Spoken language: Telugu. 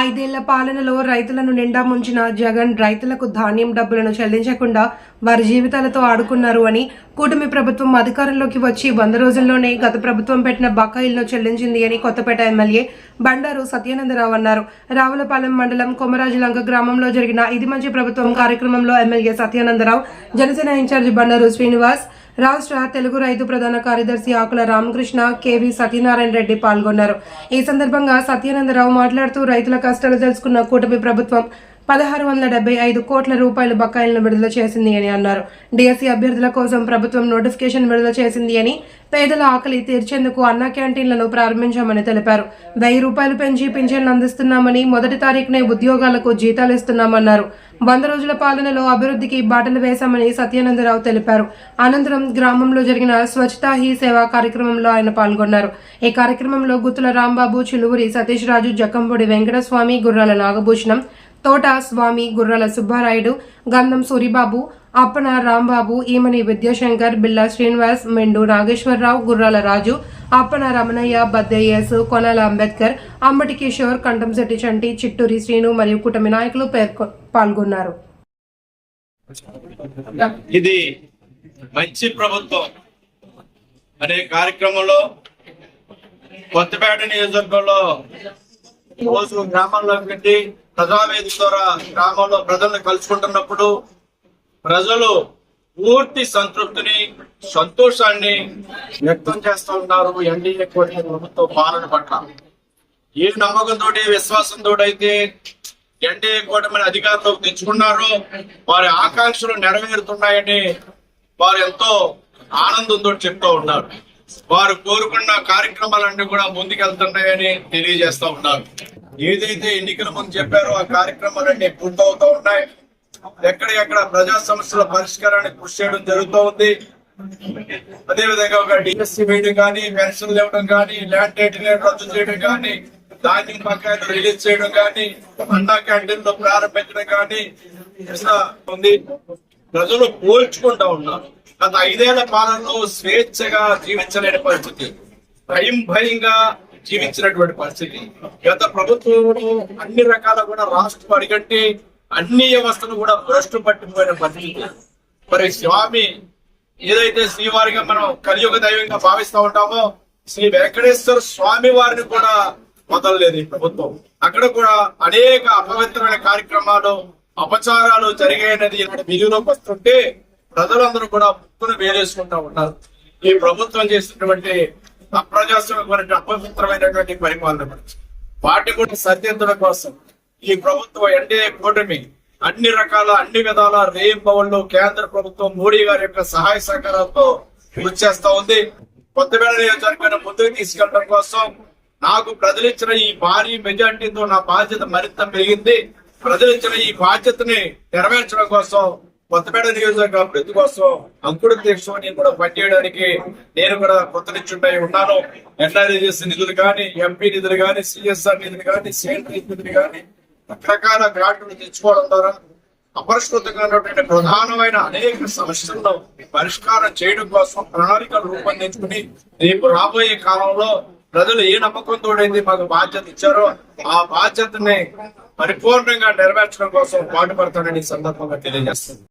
ఐదేళ్ళ పాలనలో రైతులను నిండా ముంచిన జగన్ రైతులకు ధాన్యం డబ్బులను చెల్లించకుండా వారి జీవితాలతో ఆడుకున్నారు అని కూటమి ప్రభుత్వం అధికారంలోకి వచ్చి వంద రోజుల్లోనే గత ప్రభుత్వం పెట్టిన బకాయిలను చెల్లించింది అని కొత్తపేట ఎమ్మెల్యే బండారు సత్యానందరావు అన్నారు. రావులపాలెం మండలం కొమరాజులంక గ్రామంలో జరిగిన ఇది మంచి ప్రభుత్వం కార్యక్రమంలో ఎమ్మెల్యే సత్యానందరావు జనసేన ఇన్ఛార్జి బండారు శ్రీనివాస్ రాష్ట్ర తెలుగు రైతు ప్రధాన కార్యదర్శి ఆకుల రామకృష్ణ కేవీ సత్యనారాయణ రెడ్డి పాల్గొన్నారు. ఈ సందర్భంగా సత్యానందరావు మాట్లాడుతూ రైతుల కష్టాలు తెలుసుకున్న కూటమి ప్రభుత్వం పదహారు వందల డెబ్బై ఐదు కోట్ల రూపాయల బకాయిలను విడుదల చేసింది అని అన్నారు. డిఎస్సి అభ్యర్థుల కోసం ప్రభుత్వం నోటిఫికేషన్ విడుదల చేసింది అని పేదల ఆకలి తీర్చేందుకు అన్న క్యాంటీన్లను ప్రారంభించామని తెలిపారు. వెయ్యి రూపాయలు పెంచి పింఛన్లు అందిస్తున్నామని మొదటి తారీఖునే ఉద్యోగాలకు జీతాలు ఇస్తున్నామన్నారు. వంద రోజుల పాలనలో అభివృద్ధికి బాటలు వేశామని సత్యానందరావు తెలిపారు. అనంతరం గ్రామంలో జరిగిన స్వచ్ఛతా హీ సేవా కార్యక్రమంలో ఆయన పాల్గొన్నారు. ఈ కార్యక్రమంలో గుత్తుల రాంబాబు చిలువురి సతీష్ రాజు జక్కంపూడి వెంకటస్వామి గుర్రాల నాగభూషణం తోట స్వామి గుర్రాల సుబ్బారాయుడు గంధం సూరిబాబు అప్పన రాంబాబు ఈమని విద్యాశంకర్ బిల్లా శ్రీనివాస్ మెండు నాగేశ్వరరావు గుర్రాల రాజు అప్పన రమణయ్య బద్దయ్యస్ కొనాల అంబేద్కర్ అంబటి కిషోర్ కంటంశెట్టి చంటి చిట్టూరి శ్రీను మరియు కుటుంబ నాయకులు పేర్కొ- పాల్గొన్నారు. ఇది మంచి ప్రభుత్వం. అనే కార్యక్రమంలో కొత్తపేట నియోజకవర్గంలో గ్రామంలో పెట్టి ప్రజావేదిక ద్వారా గ్రామంలో ప్రజలను కలుసుకుంటున్నప్పుడు ప్రజలు పూర్తి సంతృప్తిని సంతోషాన్ని వ్యక్తం చేస్తూ ఉన్నారు. ఎన్డీఏ కూటమి ప్రభుత్వ పాలన పట్ల ఏ నమ్మకంతో విశ్వాసంతో అయితే ఎన్డీఏ కూటమిని అధికారంలోకి తెచ్చుకున్నారో వారి ఆకాంక్షలు నెరవేరుతున్నాయని వారు ఎంతో ఆనందంతో చెప్తూ ఉన్నారు. వారు కోరుకున్న కార్యక్రమాలన్నీ కూడా ముందుకెళ్తున్నాయని తెలియజేస్తా ఉన్నారు. ఏదైతే ఎన్నికల ముందు చెప్పారో ఆ కార్యక్రమాలన్నీ పూర్తవుతూ ఉన్నాయి. ఎక్కడ ఎక్కడ ప్రజా సమస్యల పరిష్కారానికి కృషి చేయడం జరుగుతూ ఉంది. అదేవిధంగా ఒక డిఎస్సి వేయడం కానీ పెన్షన్లు ఇవ్వడం కానీ ల్యాండ్ టైటిల్ రద్దు చేయడం కానీ ధాన్యం పక్కన రిలీజ్ చేయడం కానీ అన్నా క్యాంటీన్లు ప్రారంభించడం కానీ ఉంది. ప్రజలు పోల్చుకుంటా ఉన్నారు. గత ఐదేళ్ళ పాలనలో స్వేచ్ఛగా జీవించలేని పరిస్థితి. భయం భయంగా జీవించినటువంటి పరిస్థితి. గత ప్రభుత్వంలో అన్ని రకాల కూడా రాష్ట్రం అడిగట్టి అన్ని వ్యవస్థలు కూడా భ్రష్టు పట్టిపోయిన పరిస్థితి. మరి స్వామి ఏదైతే శ్రీవారిగా మనం కలియుగ దైవంగా భావిస్తూ ఉంటామో శ్రీ వెంకటేశ్వర స్వామి వారిని కూడా వదలలేదు ఈ ప్రభుత్వం. అక్కడ కూడా అనేక అపవిత్రమైన కార్యక్రమాలు అపచారాలు జరిగాయనేది విధిలోకి వస్తుంటే ప్రజలందరూ కూడా ముక్కును వేలేసుకుంటా ఉన్నారు. ఈ ప్రభుత్వం చేసినటువంటి అప్రజాస్వామికమైన అపవిత్రమైనటువంటి పరిపాలన వాటి కూడా సరిదిద్దడం కోసం ఈ ప్రభుత్వం ఎన్డీఏ కూటమి అన్ని రకాల అన్ని విధాల రేపవళ్ళు కేంద్ర ప్రభుత్వం మోడీ గారి యొక్క సహాయ సహకారాలతో కృషి చేస్తా ఉంది. కొత్తపేట నియోజకవర్గాన్ని ముందుకు తీసుకెళ్ళడం కోసం నాకు ప్రజలిచ్చిన ఈ భారీ మెజార్టీతో నా బాధ్యత మరింత పెరిగింది. ప్రజలిచ్చిన ఈ బాధ్యతని నెరవేర్చడం కోసం కొత్తపేట నియోజకవర్గ అభివృద్ధి కోసం అంకుడు దీక్షని కూడా పనిచేయడానికి నేను కూడా కొత్త నిచ్చుండై ఉన్నాను. ఎన్ఆర్ఏజెస్ నిధులు కానీ ఎంపీ నిధులు కానీ సిఎస్ఆర్ నిధులు కానీ సిఎన్టీ నిధులు కానీ రకరకాల గ్రాంట్లు తెచ్చుకోవడం ద్వారా అపరిష్కృతంగా ప్రధానమైన అనేక సమస్యలను పరిష్కారం చేయడం కోసం ప్రణాళికలు రూపొందించుకుని రేపు రాబోయే కాలంలో ప్రజలు ఏ నమ్మకంతో అయితే మాకు బాధ్యత ఇచ్చారో ఆ బాధ్యతని పరిపూర్ణంగా నెరవేర్చడం కోసం పాటుపడతానని సందర్భంగా తెలియజేస్తుంది